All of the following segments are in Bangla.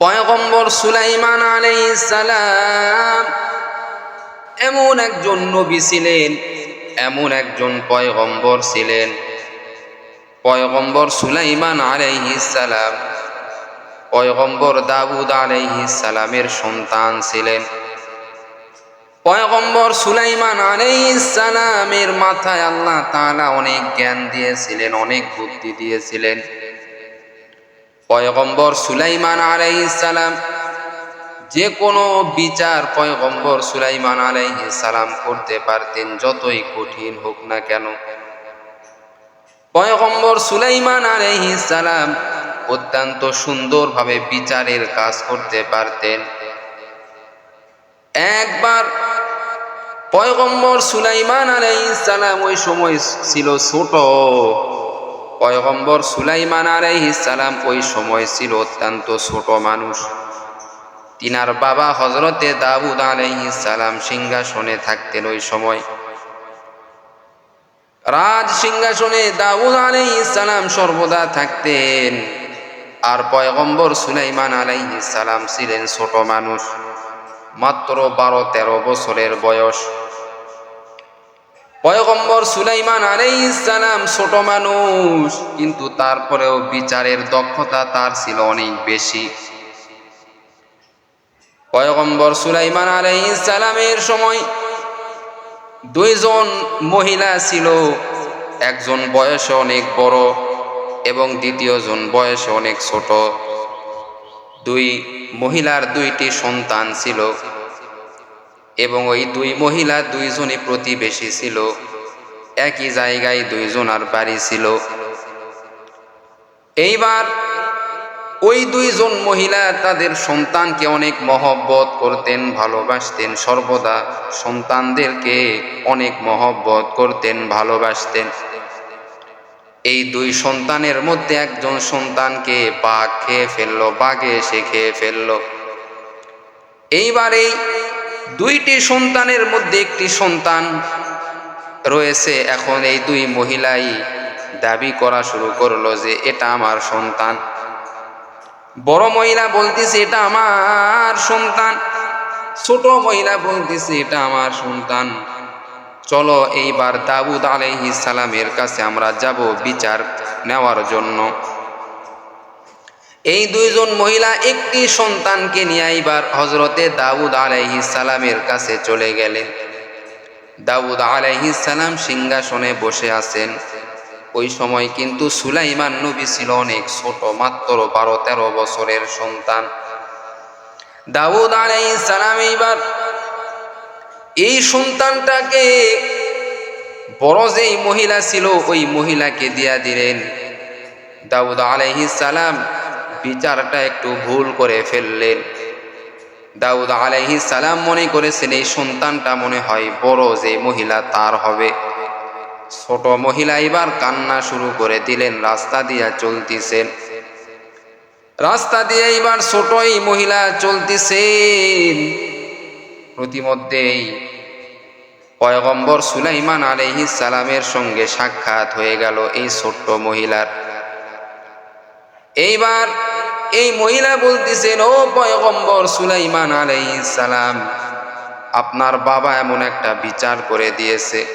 পয়গম্বর সুলাইমান সালাম এমন একজন নবী ছিলেন, এমন একজন পয়গম্বর ছিলেন। পয়গম্বর সুলাইমান সালাম পয়গম্বর দাউদ সালামের সন্তান ছিলেন। পয়গম্বর সুলাইমান সালামের মাথায় আল্লাহ তাআলা অনেক জ্ঞান দিয়েছিলেন, অনেক বুদ্ধি দিয়েছিলেন। পয়গম্বর সুলাইমান সালাম, যে কোনো বিচার পয়গম্বর সুলাইমান সালাম করতে পারতেন, যতই কঠিন হোক না কেন। পয়গম্বর সুলাইমান সালাম অত্যন্ত সুন্দরভাবে বিচারের কাজ করতে পারতেন। একবার পয়গম্বর সুলাইমান সালাম ওই সময় ছিল ছোট পয়গম্বর সুলাইমান সালাম ওই সময় ছিল অত্যন্ত ছোট মানুষ। তিনার বাবা হজরতে দাউদ সালাম সিংহাসনে থাকতেন ওই সময়। রাজ সিংহাসনে দাউদ সালাম সর্বদা থাকতেন। আর পয়গম্বর সুলাইমান সালাম ছিলেন ছোট মানুষ, মাত্র বারো তেরো বছরের বয়স। পয়গম্বর সুলাইমান সালাম ছোট মানুষ, কিন্তু তারপরেও বিচারের দক্ষতা তার ছিল অনেক বেশি। পয়গম্বর সুলাইমান আলাই সালামের সময় দুইজন মহিলা ছিল, একজন বয়সে অনেক বড় এবং দ্বিতীয়জন বয়সে অনেক ছোট। দুই মহিলার দুইটি সন্তান ছিল। এবং ওই দুই মহিলা দুইজনই প্রতিবেশী ছিল। একই জায়গায় দুইজনার বাড়ি ছিল। এইবার ওই দুইজন মহিলা তাদের সন্তানকে অনেক মহব্বত করতেন, ভালোবাসতেন, সর্বদা সন্তানদেরকে অনেক মহব্বত করতেন, ভালোবাসতেন। এই দুই সন্তানের মধ্যে একজন সন্তানকে বাঘ খেয়ে ফেলল, বাঘে এসে খেয়ে ফেলল। এইবার এই দুইটি সন্তানের মধ্যে একটি সন্তান রয়েছে। এখন এই দুই মহিলাই দাবি করা শুরু করল যে, এটা আমার সন্তান। বড় মহিলা বলতেছে, এটা আমার সন্তান। ছোট মহিলা বলতেছে, এটা আমার সন্তান। চলো, এইবার দাউদ আলাইহি সালামের কাছে আমরা যাব বিচার নেওয়ার জন্য। এই দুইজন মহিলা একটি সন্তানকে নিয়ে এইবার হজরতে দাউদ আলাইহি সালামের কাছে চলে গেলেন। দাউদ আলাইহি সালাম সিংহাসনে বসে আছেন। ওই সময় কিন্তু সুলাইমান নবী ছিল অনেক ছোট, মাত্র বারো, তেরো বছরের সন্তান। দাউদ আলাইহিস সালাম এইবার এই সন্তানটাকে বড় যেই মহিলা ছিল, ওই মহিলাকে দিয়া দিলেন। দাউদ আলাইহিস সালাম বিচারটা একটু ভুল করে ফেললেন। দাউদ আলাইহিস সালাম মনে করেছেন, এই সন্তানটা মনে হয় বড় যে মহিলা তার হবে। ছোট মহিলা এবার কান্না শুরু করে দিলেন, রাস্তা দিয়া চলতেছেন। রাস্তা দিয়ে এবার ছোটই মহিলা চলতেছেন। প্রতিমধ্যেই পয়গম্বর সুলাইমান আলহি সালামের সঙ্গে সাক্ষাৎ হয়ে গেল এই ছোট্ট মহিলার। এইবার এই মহিলা বলতেছেন, ও পয়গম্বর সুলাইমান সালাম, আপনার বাবা এমন একটা বিচার করে দিয়েছে।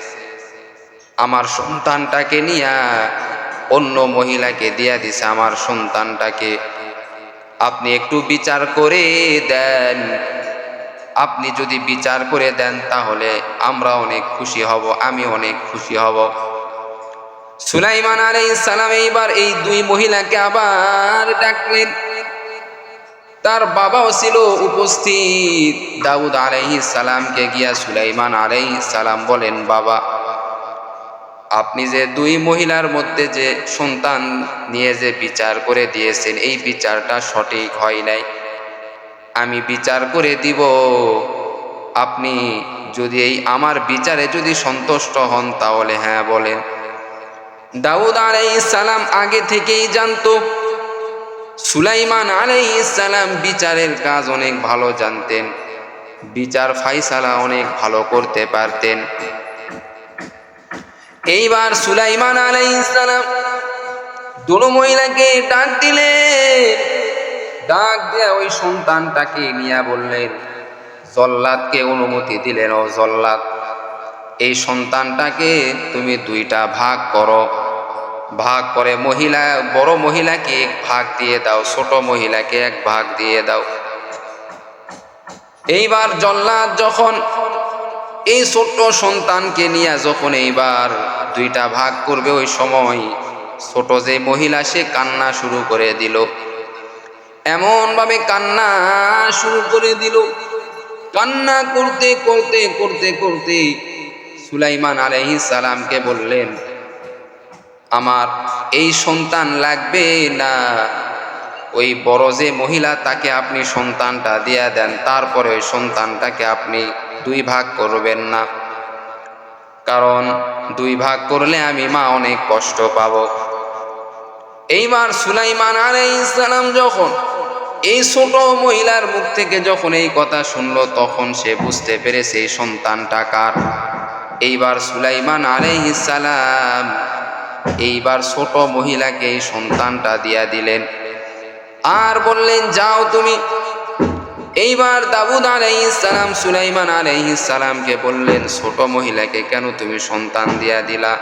আমার সন্তানটাকে নিয়া অন্য মহিলাকে দিয়া দিছে, আমার সন্তানটাকে। আপনি একটু বিচার করে দেন। আপনি যদি বিচার করে দেন, তাহলে আমরা অনেক খুশি হব, আমি অনেক খুশি হব। সুলাইমান আলাইহিস সালাম এইবার এই দুই মহিলাকে আবার ডাকলেন। তার বাবাও ছিল উপস্থিত। দাউদ আলাইহিস সালামকে গিয়া সুলাইমান আলাইহিস সালাম বলেন, বাবা, আপনি যে দুই মহিলার মধ্যে যে সন্তান নিয়ে যে বিচার করে দিয়েছেন, এই বিচারটা সঠিক হয় নাই। আমি বিচার করে দিব। আপনি যদি এই আমার বিচারে যদি সন্তুষ্ট হন, তাহলে হ্যাঁ বলেন। দাউদ সালাম আগে থেকেই জানতো। সুলাইমান সালাম বিচারের কাজ অনেক ভালো জানতেন। বিচার ফাইসালা অনেক ভালো করতে পারতেন। এইবার সুলাইমান আলাইসালাম দুটো মহিলাকে ডাক দিলেন। ডাক দিয়া ওই সন্তানটাকে নিয়ে বললেন, জল্লাদকে অনুমতি দিলেন, ও জল্লাদ। এই সন্তানটাকে তুমি দুইটা ভাগ করো। ভাগ করে মহিলা, বড় মহিলাকে এক ভাগ দিয়ে দাও, ছোট মহিলাকে এক ভাগ দিয়ে দাও। এইবার জল্লাদ যখন এই ছোট্ট সন্তানকে নিয়ে যখন এইবার দুইটা ভাগ করবে, ওই সময় ছোট যে মহিলা, সে কান্না শুরু করে দিল। এমনভাবে কান্না শুরু করে দিল। কান্না করতে করতে করতে করতে সুলাইমান আলহি সালামকে বললেন আমার এই সন্তান লাগবে না। ওই বড় যে মহিলা, তাকে আপনি সন্তানটা দিয়া দেন, তারপরে ওই সন্তানটাকে আপনি দুই ভাগ করবেন না। কারণ দুই ভাগ করলে আমি মা অনেক কষ্ট পাব। এইবার সুলাইমান আলাইসালাম যখন এই ছোট মহিলার মুখ থেকে যখন এই কথা শুনল, তখন সে বুঝতে পেরেছে এই সন্তানটা কার। এইবার সুলাইমান আলাইসালাম এইবার ছোট মহিলাকে এই সন্তানটা দিয়া দিলেন। আর বললেন, যাও তুমি। এইবার দাবুদ আলাইসালাম সুলাইমান আলাইসালামকে বললেন, ছোট মহিলাকে কেন তুমি সন্তান দিয়া দিলা?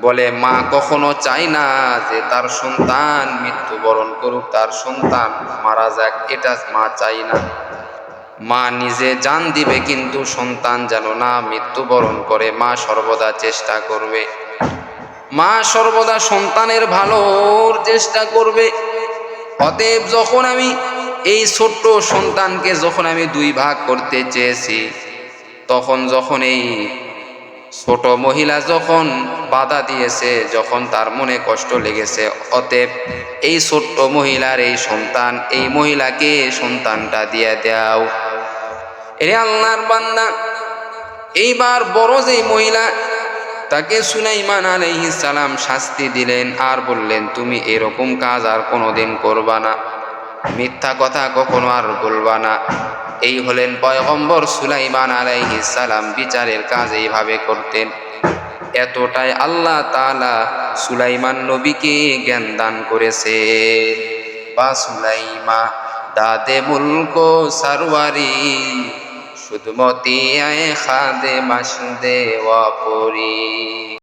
বলে, মা কখনো চায় না যে তার সন্তান মৃত্যুবরণ করুক, তার সন্তান মারা যাক, এটা মা চাই না। মা নিজে জান দিবে, কিন্তু সন্তান যেন না মৃত্যুবরণ করে, মা সর্বদা চেষ্টা করবে। মা সর্বদা সন্তানের ভালোর চেষ্টা করবে। অতএব যখন আমি এই ছোট্ট সন্তানকে যখন আমি দুই ভাগ করতে চেয়েছি, তখন যখন এই ছোট মহিলা যখন বাধা দিয়েছে, যখন তার মনে কষ্ট লেগেছে, অতএব এই ছোট্ট মহিলার এই সন্তান, এই মহিলাকে সন্তানটা দিয়ে দাও। এরে আল্লাহর বান্দা, এইবার বড় যে মহিলা তাকে সুলাইমান আলাইহিস সালাম শাস্তি দিলেন আর বললেন, তুমি এরকম কাজ আর কোনোদিন করবা না। মিথ্যা কথা কখনো আর বলবা না। এই হলেন পয়গম্বর সুলাইমান আলাইহিস সালাম বিচারের কাজ এইভাবে করতেন। এতটাই আল্লাহ তাআলা সুলাইমান নবীকে জ্ঞান দান করেছে। বা সুলাইমা, দাদে মুলক সারওয়ারি। শুধুমতি আয় খাদে মাসদে ওয়াপরি